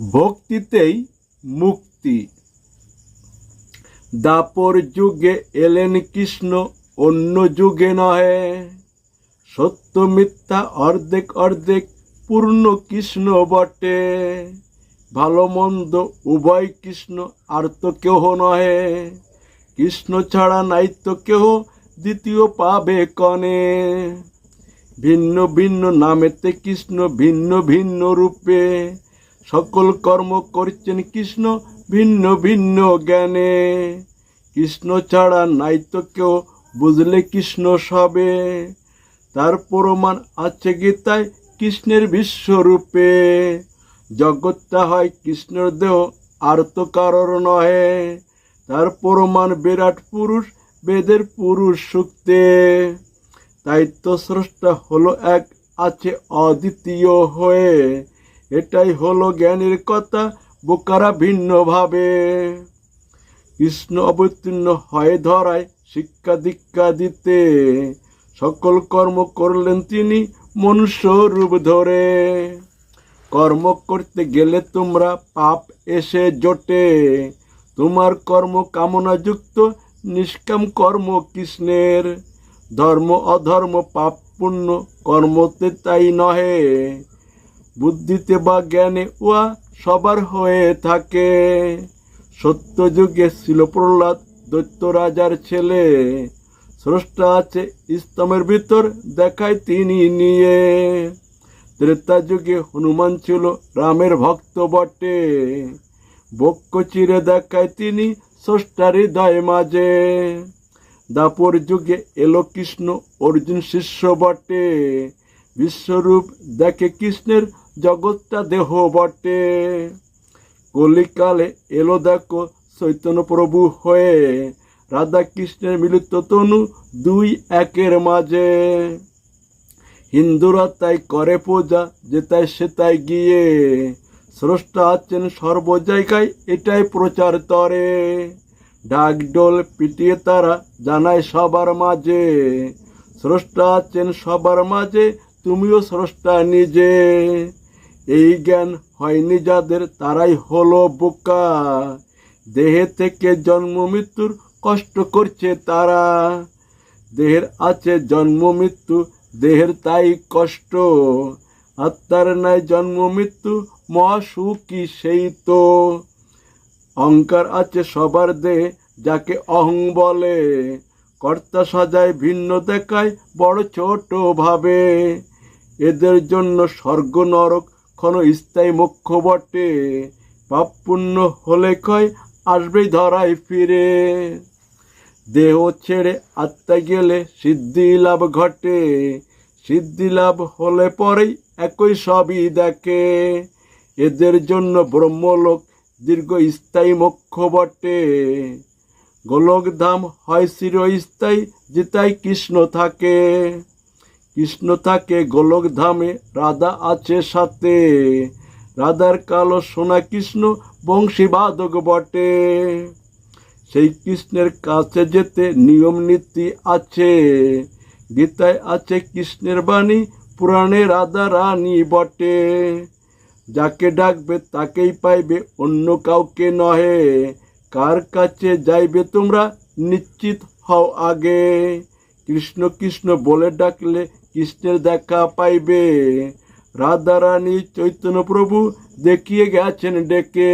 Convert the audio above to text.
ভক্তিতেই মুক্তি। দাপর যুগে এলেন কৃষ্ণ, অন্য যুগে নহে। সত্য মিথ্যা অর্ধেক অর্ধেক পূর্ণ কৃষ্ণ বটে। ভালো মন্দ উভয় কৃষ্ণ, আর তো কেহ নহে। কৃষ্ণ ছাড়া নাই তো কেহ দ্বিতীয় পাবে কনে। ভিন্ন ভিন্ন নামেতে কৃষ্ণ ভিন্ন ভিন্ন রূপে। সকল কর্ম করছেন কৃষ্ণ ভিন্ন ভিন্ন জ্ঞানে। কৃষ্ণ ছাড়া নাই তো কেউ বুঝলে কৃষ্ণ সবে। তার প্রমাণ আছে গীতায় কৃষ্ণের বিশ্বরূপে। জগৎটা হয় কৃষ্ণের দেহ, আর তো কারোর নহে। তার প্রমাণ বিরাট পুরুষ, বেদের পুরুষ সুক্তে। তাই তো স্রষ্টা হলো এক, আছে অদ্বিতীয় হয়ে। এটাই হলো জ্ঞানের কথা, বোকারা ভিন্নভাবে। কৃষ্ণ অবতীর্ণ হয়ে ধরায়, শিক্ষা দীক্ষা দিতে। সকল কর্ম করলেন তিনি মনুষ্য রূপ ধরে। কর্ম করতে গেলে তোমরা পাপ এসে জোটে। তোমার কর্ম কামনা যুক্ত, নিষ্কাম কর্ম কৃষ্ণের। ধর্ম অধর্ম, পাপ পুণ্য, কর্মতে তাই নহে। বুদ্ধিতে বা জ্ঞানে উহা সবার হয়ে থাকে। সত্য যুগে ছিল প্রহ্লাদ দৈত্য রাজার ছেলে। স্রষ্টা আছে ইস্তমের ভিতর, দেখায় তিনি নিয়ে। ত্রেতা যুগে হনুমান ছিল রামের ভক্ত বটে। বক্ষ চিরে দেখায় তিনি স্রষ্টার হৃদয় মাঝে। দাপর যুগে এলো কৃষ্ণ অর্জুন শিষ্য বটে। বিশ্বরূপ দেখে কৃষ্ণের জগৎটা দেহ বটে। কলিকালে এলো দেখো চৈতন্য প্রভু হয়ে। রাধা কৃষ্ণের মিলিত তনু দুই একের মাঝে। হিন্দুরা তাই করে পূজা যেতায় সেতায় গিয়ে। স্রষ্টা আছেন সর্ব জায়গায়, এটাই প্রচার তরে। ডাকডোল পিটিয়ে তারা জানায় সবার মাঝে। স্রষ্টা আছেন সবার মাঝে, তুমিও স্রষ্টা নিজে। এই জ্ঞান হয়নি যাদের, তারাই হলো বোকা। দেহে থেকে জন্ম মৃত্যুর কষ্ট করছে তারা। দেহের আছে জন্ম মৃত্যু, দেহের তাই কষ্ট। আত্মার নাই জন্ম মৃত্যু মহাসুখী সেই তো। অহংকার আছে সবার দেহে, যাকে অহং বলে। কর্তা সাজায় ভিন্ন দেখায় বড় ছোট ভাবে। এদের জন্য স্বর্গ নরক ক্ষণ স্থায়ী মুখ্য বটে। পাপ পুণ্য হলে কয় আসবেই ধরাই ফিরে। দেহ ছেড়ে আত্মা গেলে সিদ্ধি লাভ ঘটে। সিদ্ধি লাভ হলে পরেই একই সবই দেখে। এদের জন্য ব্রহ্মলোক দীর্ঘ স্থায়ী মোক্ষ বটে। গোলকধাম হয় চিরস্থায়ী যেটাই কৃষ্ণ থাকে। কৃষ্ণ থাকে গোলকধামে রাধা আছে সাথে। রাধার কালো সোনা কৃষ্ণ বংশীবাদক বটে। সেই কৃষ্ণের কাছে যেতে নিয়ম নীতি আছে। গীতায় আছে কৃষ্ণের বাণী, পুরাণে রাধা রানী বটে। যাকে ডাকবে তাকেই পাইবে অন্য কাউকে নহে। কার কাছে যাইবে তোমরা নিশ্চিত হও আগে। কৃষ্ণ কৃষ্ণ বলে ডাকলে কৃষ্ণের দেখা পাইবে। রাধা রানী চৈতন্য প্রভু দেখিয়ে গেছেন ডেকে।